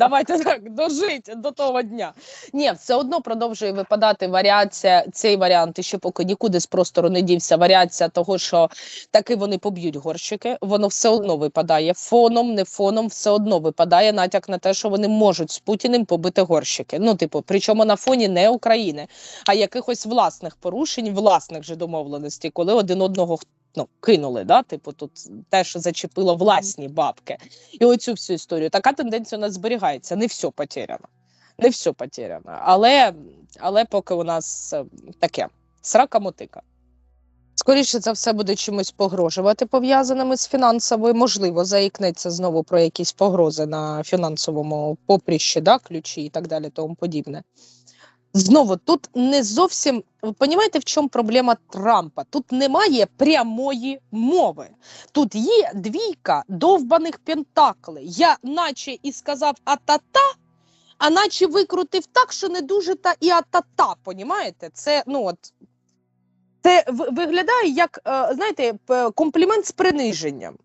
Давайте так дожить до того дня. Ні, все одно продовжує випадати варіація. Цей варіант і ще поки нікуди з простору не дівся. Варіація того, що таки вони поб'ють горщики. Воно все одно випадає фоном, не фоном, все одно випадає натяк на те, що вони можуть з Путіним побити горщики. Ну, типу, причому на фоні не України, а якихось власних порушень, власних же домовленостей, коли один одного ну, кинули. Да? Типу, тут теж зачепило власні бабки. І оцю всю історію. Така тенденція у нас зберігається. Не все потеряно. Не все потеряно. Але, але поки у нас е, таке срака мотика. Скоріше за все буде чимось погрожувати пов'язаними з фінансовою. Можливо, заікнеться знову про якісь погрози на фінансовому попріщі, да, ключі і так далі, тому подібне. Знову тут не зовсім ви розумієте, в чому проблема Трампа? Тут немає прямої мови. Тут є двійка довбаних пентаклей. Я наче і сказав атата, а наче викрутив так, що не дуже та і атата. Понімаєте? Це ну от це виглядає як е, знаєте, комплімент з приниженням.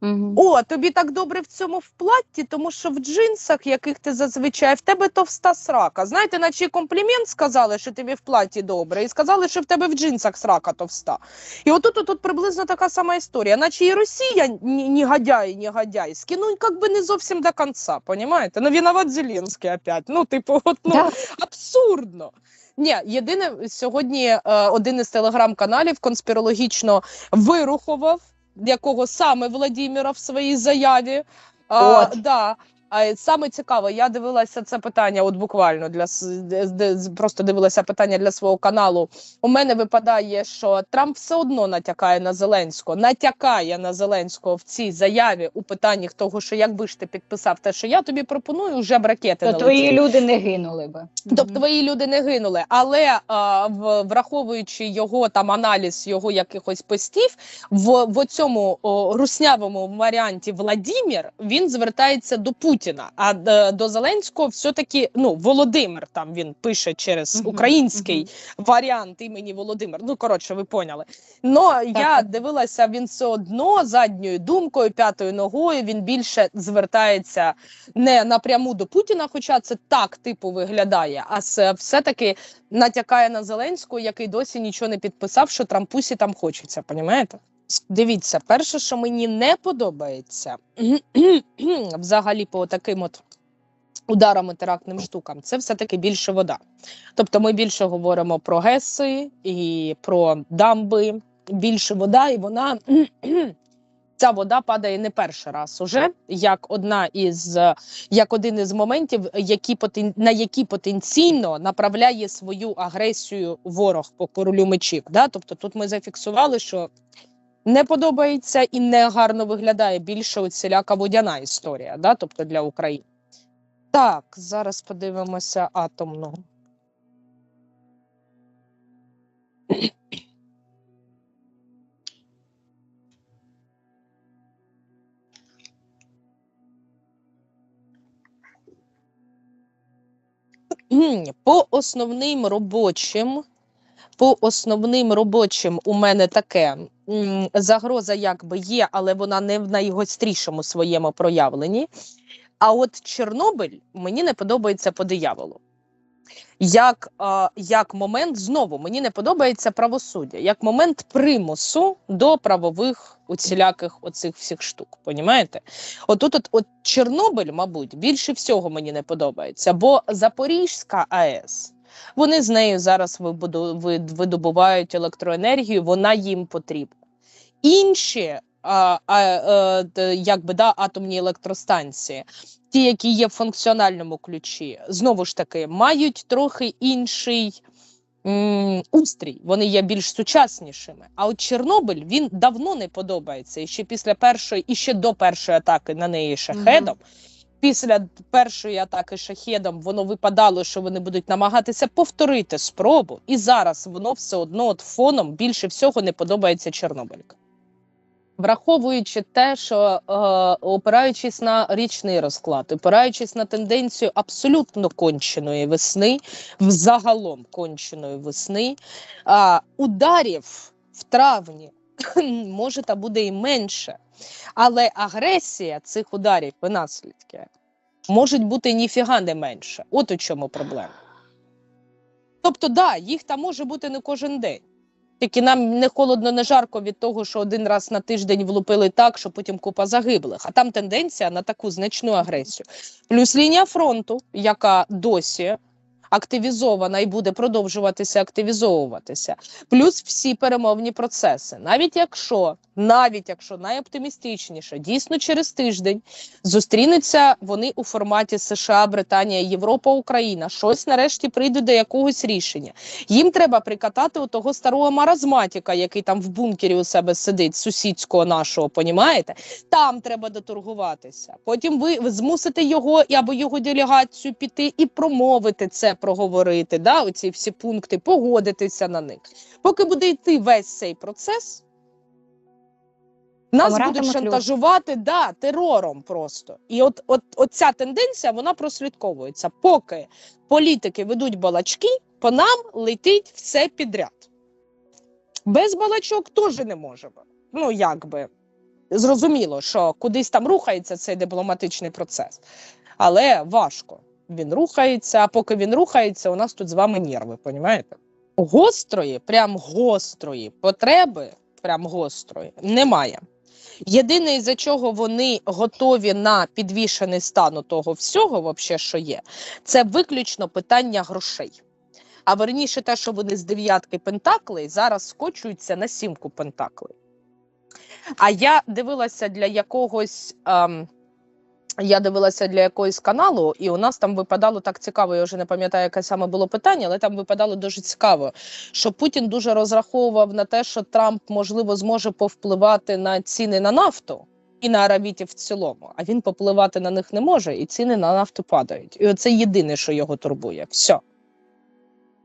Мгм. О, тобі так добре в цьому в платті, тому що в джинсах, яких ти зазвичай, в тебе товста срака. Знаєте, наче комплімент сказали, що тобі в платі добре, і сказали, що в тебе в джинсах срака товста. І отут тут приблизно така сама історія. Наче і Росія ні- негодяй, негодяйські, ну як би не зовсім до кінця, понімаєте? Ну, виноват Зеленський опять. Ну, типу, от, ну, Да. абсурдно. Ні, єдине сьогодні е, один із телеграм-каналів конспірологічно вирухував, якого саме Владіміра в своїй заяві. А, да. А саме цікаво, я дивилася це питання, от буквально для просто дивилася питання для свого каналу. У мене випадає, що Трамп все одно натякає на Зеленського, натякає на Зеленського в цій заяві у питанні того, що якби ж ти підписав те, що я тобі пропоную, вже б ракети То не твої люди не гинули би. Тобто твої люди не гинули, але а, в, враховуючи його там аналіз його якихось постів, в, в цьому о, руснявому варіанті Владімір він звертається до Путіна. А д- до Зеленського все-таки ну Володимир там він пише через український варіант імені Володимир. Ну коротше, ви поняли. Но я дивилася, він все одно задньою думкою, п'ятою ногою він більше звертається не напряму до Путіна, хоча це так типу виглядає, а все-таки натякає на Зеленського, який досі нічого не підписав, що Трампусі там хочеться. Понімаєте? Дивіться, перше, що мені не подобається, взагалі по таким от ударам і терактним штукам, це все-таки більше вода. Тобто ми більше говоримо про ГЕСи і про дамби, більше вода, і вона ця вода падає не перший раз уже, як одна із як один із моментів, які на які потенційно направляє свою агресію ворог по королю мечів. Да? Тобто тут ми зафіксували, що не подобається і не гарно виглядає більше оціляка водяна історія, да? тобто для України. Так, зараз подивимося атомну. По основним робочим, по основним робочим у мене таке загроза якби є, але вона не в найгострішому своєму проявленні. А от Чорнобиль мені не подобається по дияволу. Як, а, як момент знову мені не подобається правосуддя, як момент примусу до правових усіляких оцих всіх штук. Понімаєте? Отут, от, от Чорнобиль, мабуть, більше всього мені не подобається, бо Запорізька АЕС. Вони з нею зараз видобувають електроенергію, вона їм потрібна. Інші а, а, е, якби, да, атомні електростанції, ті, які є в функціональному ключі, знову ж таки, мають трохи інший устрій, вони є більш сучаснішими. А от Чорнобиль він давно не подобається. І ще після першої, і ще до першої атаки на неї шахедом. Після першої атаки шахедом воно випадало, що вони будуть намагатися повторити спробу, і зараз воно все одно от фоном більше всього не подобається Чорнобилька. Враховуючи те, що е, опираючись на річний розклад, опираючись на тенденцію абсолютно конченої весни, взагалом конченої весни, е, ударів в травні може та буде і менше, але агресія цих ударів і наслідки можуть бути ніфіга не менше. От у чому проблема. Тобто, да, їх там може бути не кожен день. Тільки нам не холодно, не жарко від того, що один раз на тиждень влупили так, що потім купа загиблих. А там тенденція на таку значну агресію. Плюс лінія фронту, яка досі активізована і буде продовжуватися активізовуватися. Плюс всі перемовні процеси. Навіть якщо, навіть якщо найоптимістичніше, дійсно через тиждень зустрінуться вони у форматі США, Британія, Європа, Україна. Щось нарешті прийде до якогось рішення. Їм треба прикатати у того старого маразматіка, який там в бункері у себе сидить, сусідського нашого, понімаєте? Там треба доторгуватися. Потім ви змусите його або його делегацію піти і промовити це, проговорити. Да, оці всі пункти, погодитися на них. Поки буде йти весь цей процес. Нас будуть ключ. шантажувати да, терором просто. І от, от, от ця тенденція вона прослідковується. Поки політики ведуть балачки, по нам летить все підряд. Без балачок теж не можемо. Ну, якби зрозуміло, що кудись там рухається цей дипломатичний процес, але важко. Він рухається, а поки він рухається, у нас тут з вами нерви, понімаєте? Гострої, прям гострої потреби, прям гострої, немає. Єдине, із-за чого вони готові на підвішений стан того всього, вообще, що є, це виключно питання грошей. А верніше, те, що вони з дев'ятки пентаклей зараз скочуються на сімку пентаклей. А я дивилася для якогось. Ем, я дивилася для якогось каналу, і у нас там випадало так цікаво. Я вже не пам'ятаю, яке саме було питання, але там випадало дуже цікаво, що Путін дуже розраховував на те, що Трамп можливо зможе повпливати на ціни на нафту і на аравітів в цілому. А він попливати на них не може, і ціни на нафту падають. І оце єдине, що його турбує. Все.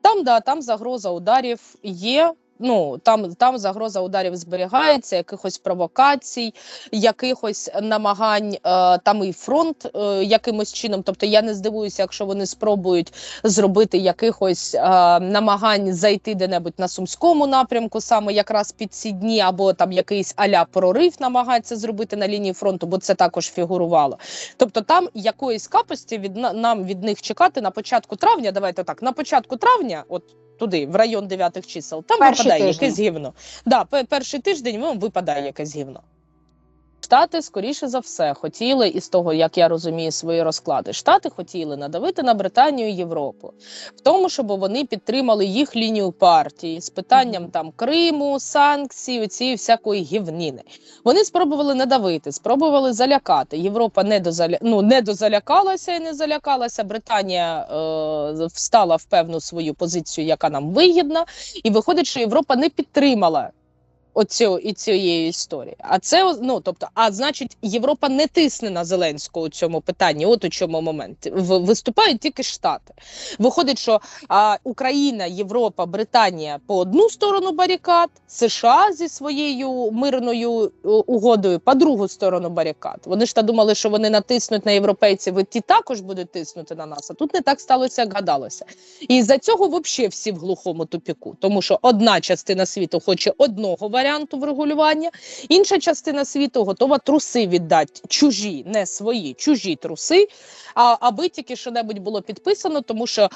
Там, да, там загроза ударів є. Ну там, там загроза ударів зберігається, якихось провокацій, якихось намагань, е, там і фронт е, якимось чином. Тобто я не здивуюся, якщо вони спробують зробити якихось е, намагань зайти де-небудь на сумському напрямку, саме якраз під ці дні, або там якийсь аля прорив намагаються зробити на лінії фронту, бо це також фігурувало. Тобто, там якоїсь капості від нам від них чекати на початку травня. Давайте так, на початку травня, от туди, в район дев'ятих чисел, там Перший випадає тиждень. якесь гівно. Да, пе- перший тиждень вам випадає якесь гівно. Штати, скоріше за все, хотіли, із того, як я розумію свої розклади, Штати хотіли надавити на Британію і Європу в тому, щоб вони підтримали їх лінію партії з питанням там Криму, санкцій, оцієї всякої гівніни. Вони спробували надавити, спробували залякати. Європа не дозаля... ну, не дозалякалася і не залякалася. Британія е... встала в певну свою позицію, яка нам вигідна, і виходить, що Європа не підтримала оцю і цієї історії. А це ну тобто, а значить, Європа не тисне на Зеленського у цьому питанні. От у чому момент В- виступають тільки Штати. Виходить, що а, Україна, Європа, Британія по одну сторону барикад, США зі своєю мирною е, угодою по другу сторону барикад. Вони ж та думали, що вони натиснуть на європейців, і ті також будуть тиснути на нас. А тут не так сталося, як гадалося. І за цього взагалі всі в глухому тупіку, тому що одна частина світу хоче одного варіанту врегулювання, інша частина світу готова труси віддати чужі, не свої, чужі труси. А аби тільки що-небудь було підписано, тому що е,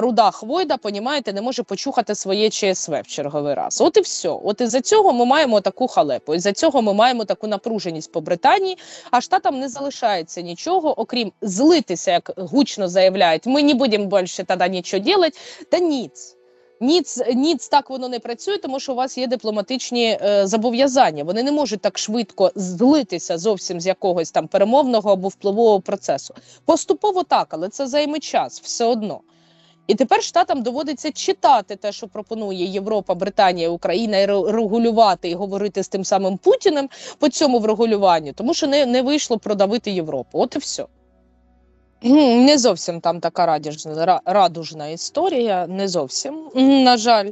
руда хвойда, понімаєте, не може почухати своє ЧСВ в черговий раз. От і все. От із за цього ми маємо таку халепу. Із за цього ми маємо таку напруженість по Британії. А штатам не залишається нічого, окрім злитися, як гучно заявляють. Ми не будемо більше тоді нічого робити. Та ніц. Ніц, ніц так воно не працює, тому що у вас є дипломатичні е, зобов'язання. Вони не можуть так швидко злитися зовсім з якогось там перемовного або впливового процесу. Поступово так, але це займе час все одно. І тепер штатам доводиться читати те, що пропонує Європа, Британія, Україна, і регулювати і говорити з тим самим Путіним по цьому врегулюванню, тому що не, не вийшло продавити Європу. От і все. Не зовсім там така радіжна, радужна історія, не зовсім, на жаль.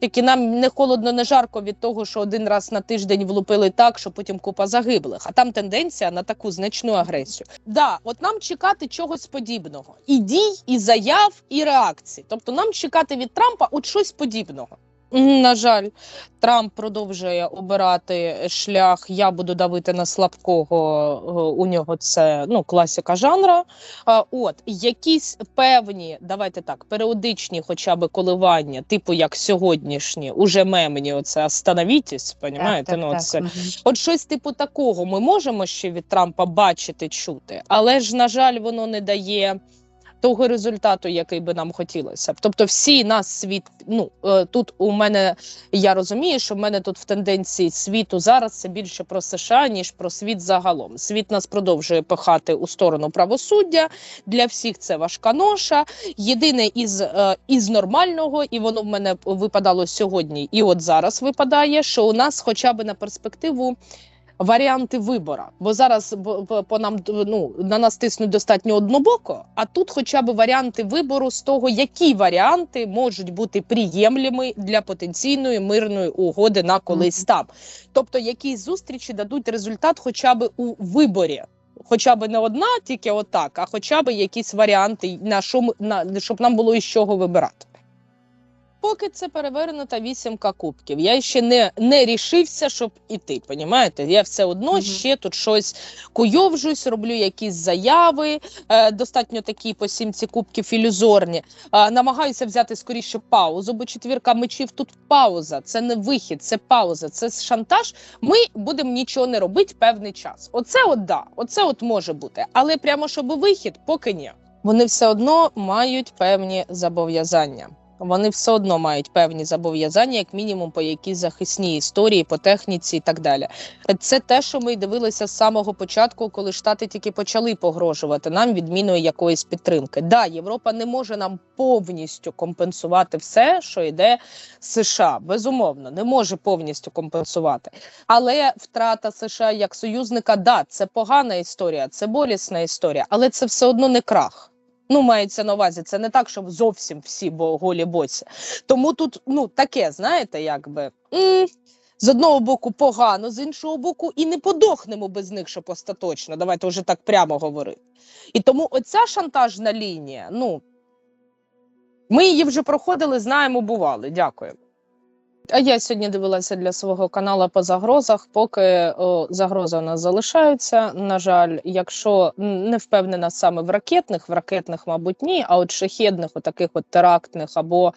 Тільки нам не холодно, не жарко від того, що один раз на тиждень влупили так, що потім купа загиблих. А там тенденція на таку значну агресію. Да, от нам чекати чогось подібного: і дій, і заяв, і реакцій. Тобто нам чекати від Трампа от щось подібного. На жаль, Трамп продовжує обирати шлях. Я буду давити на слабкого. е, У нього це ну класика жанра. От якісь певні, давайте так, періодичні, хоча б коливання, типу як сьогоднішні, уже мемні. Оце остановітесь, понімаєте? ну це мгм. От щось типу такого ми можемо ще від Трампа бачити, чути, але ж на жаль, воно не дає того результату, який би нам хотілося. Тобто, всі нас світ. Ну е, тут у мене я розумію, що в мене тут в тенденції світу зараз це більше про США ніж про світ загалом. Світ нас продовжує пихати у сторону правосуддя. Для всіх це важка ноша. Єдине із, е, із нормального, і воно в мене випадало сьогодні, і от зараз випадає, що у нас, хоча б на перспективу. Варіанти вибора, бо зараз по нам ну на нас тиснуть достатньо однобоко. А тут, хоча б варіанти вибору з того, які варіанти можуть бути приємлими для потенційної мирної угоди на колись там. Тобто, які зустрічі дадуть результат, хоча б у виборі. Хоча б не одна, тільки отак, а хоча б якісь варіанти, на що на щоб нам було із чого вибирати. Поки це перевернута вісімка кубків. Я ще не, не рішився, щоб іти. Понімаєте? Я все одно Мгм. ще тут щось куйовжусь, роблю якісь заяви, е, достатньо такі по сімці кубків ілюзорні. Е, намагаюся взяти скоріше паузу, бо четвірка мечів тут пауза. Це не вихід, це пауза, це шантаж. Ми будемо нічого не робити певний час. Оце от да, оце от може бути. Але прямо щоб вихід, поки ні. Вони все одно мають певні зобов'язання. Вони все одно мають певні зобов'язання, як мінімум, по якійсь захисній історії, по техніці і так далі. Це те, що ми дивилися з самого початку, коли штати тільки почали погрожувати нам відміною якоїсь підтримки. Да, Європа не може нам повністю компенсувати все, що йде США. Безумовно, не може повністю компенсувати. Але втрата США як союзника, да, це погана історія, це болісна історія, але це все одно не крах. Ну, мається на увазі, це не так, щоб зовсім всі бо голі боці. Тому тут ну таке, знаєте, якби м, з одного боку погано, з іншого боку, і не подохнемо без них, щоб остаточно. Давайте вже так прямо говорити. І тому оця шантажна лінія, ну ми її вже проходили, знаємо, бували. Дякую. А я сьогодні дивилася для свого каналу по загрозах. Поки о, загрози у нас залишаються. На жаль, якщо не впевнена саме в ракетних, в ракетних, мабуть, ні, а от шахедних, отаких от терактних, або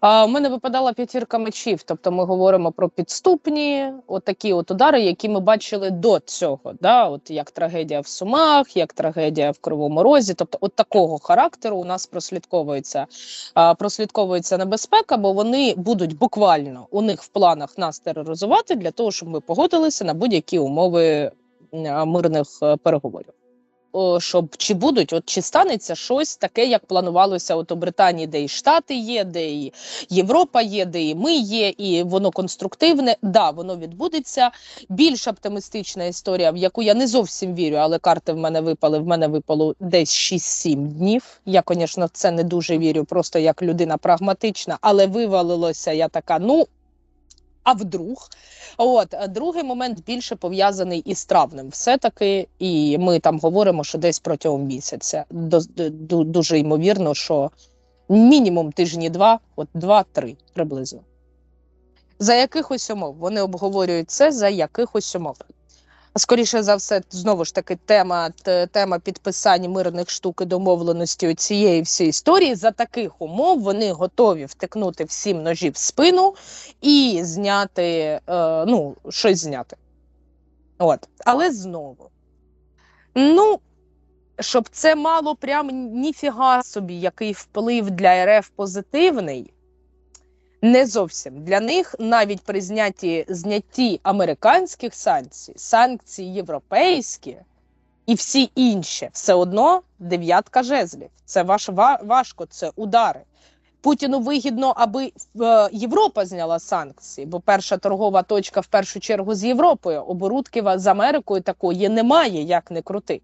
а, в мене випадала п'ятірка мечів. Тобто ми говоримо про підступні, отакі от удари, які ми бачили до цього. Да? От як трагедія в Сумах, як трагедія в Кривому Розі. Тобто, от такого характеру у нас прослідковується а, прослідковується небезпека, бо вони будуть буквально у них в планах нас тероризувати для того, щоб ми погодилися на будь-які умови мирних е, переговорів. Щоб чи будуть, от чи станеться щось таке, як планувалося от у Британії, де і Штати є, де і Європа є, де і ми є, і воно конструктивне. Да, воно відбудеться. Більш оптимістична історія, в яку я не зовсім вірю, але карти в мене випали. В мене випало десь 6-7 днів. Я, звісно, в це не дуже вірю, просто як людина прагматична, але вивалилося я така. Ну а вдруг, от другий момент більше пов'язаний із травнем. Все таки, і ми там говоримо, що десь протягом місяця. Дуже ймовірно, що мінімум тижні два, от два-три приблизно. За якихось умов вони обговорюють це за якихось умов. Скоріше за все, знову ж таки, тема, тема підписання мирних штук і домовленості цієї всієї історії. За таких умов вони готові втикнути всім ножі в спину і зняти, е, ну, щось зняти. От. Але знову. Ну, щоб це мало прям ніфіга собі, який вплив для РФ позитивний. Не зовсім для них навіть при знятті знятті американських санкцій, санкції європейські і всі інші, все одно дев'ятка жезлів. Це ваш ва- важко, це удари. Путіну вигідно, аби е, Європа зняла санкції, бо перша торгова точка в першу чергу з Європою. Оборудки з Америкою такої немає, як не крути.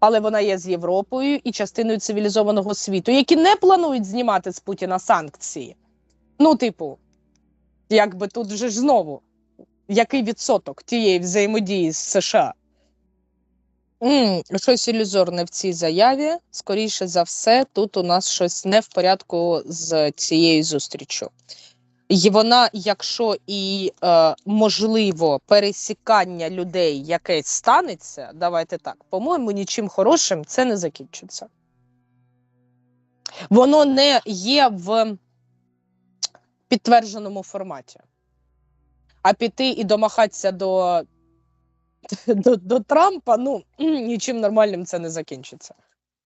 Але вона є з Європою і частиною цивілізованого світу, які не планують знімати з Путіна санкції. Ну, типу, якби тут же ж знову, який відсоток тієї взаємодії з США? м щось ілюзорне в цій заяві. Скоріше за все, тут у нас щось не в порядку з цією зустрічю. І вона, якщо і е, можливо пересікання людей якесь станеться, давайте так, по-моєму, нічим хорошим це не закінчиться. Воно не є в підтвердженому форматі. А піти і домахатися до, до, до Трампа, ну нічим нормальним це не закінчиться.